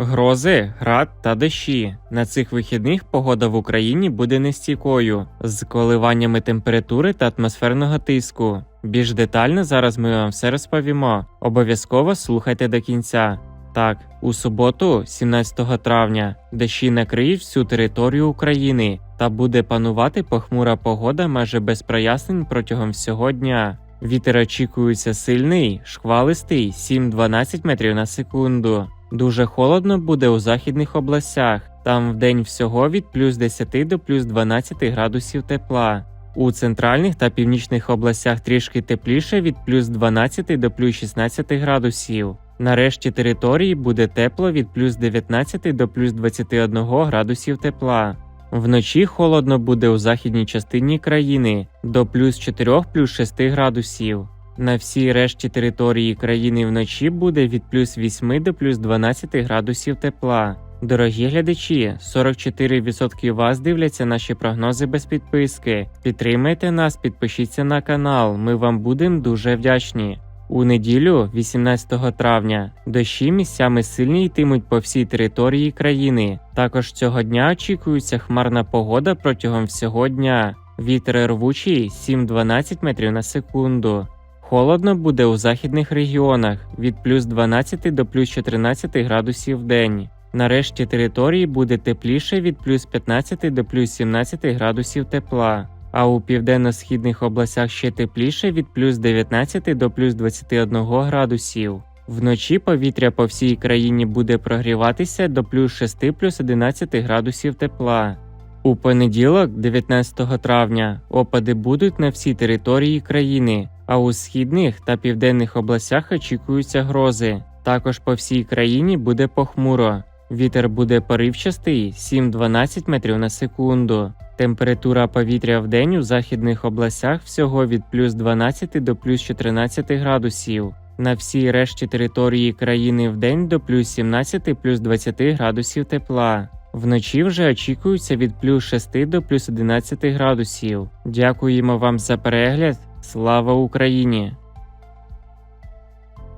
Грози, град та дощі. На цих вихідних погода в Україні буде нестійкою з коливаннями температури та атмосферного тиску. Більш детально зараз ми вам все розповімо. Обов'язково слухайте до кінця. Так, у суботу, 17 травня, дощі накриють всю територію України та буде панувати похмура погода майже без прояснень протягом всього дня. Вітер очікується сильний, шквалистий 7-12 метрів на секунду. Дуже холодно буде у західних областях. Там вдень всього від плюс 10 до плюс 12 градусів тепла. У центральних та північних областях трішки тепліше від плюс 12 до плюс 16 градусів. На решті території буде тепло від плюс 19 до плюс 21 градусів тепла. Вночі холодно буде у західній частині країни до плюс 4 плюс 6 градусів. На всій решті території країни вночі буде від плюс 8 до плюс 12 градусів тепла. Дорогі глядачі, 44% вас дивляться наші прогнози без підписки. Підтримайте нас, підпишіться на канал. Ми вам будемо дуже вдячні. У неділю, 18 травня, дощі місцями сильні йтимуть по всій території країни. Також цього дня очікується хмарна погода протягом всього дня. Вітер рвучий 7-12 метрів на секунду. Холодно буде у західних регіонах від плюс 12 до плюс 14 градусів в день. Нарешті території буде тепліше від плюс 15 до плюс 17 градусів тепла а у південно-східних областях ще тепліше від плюс 19 до плюс 21 градусів. Вночі повітря по всій країні буде прогріватися до плюс 6 плюс 11 градусів тепла. У понеділок, 19 травня, опади будуть на всій території країни, а у східних та південних областях очікуються грози. Також по всій країні буде похмуро. Вітер буде поривчастий 7-12 метрів на секунду. Температура повітря в день у західних областях всього від плюс 12 до плюс 14 градусів. На всій решті території країни в день до плюс 17 плюс 20 градусів тепла. Вночі вже очікується від плюс 6 до плюс 11 градусів. Дякуємо вам за перегляд. Слава Україні!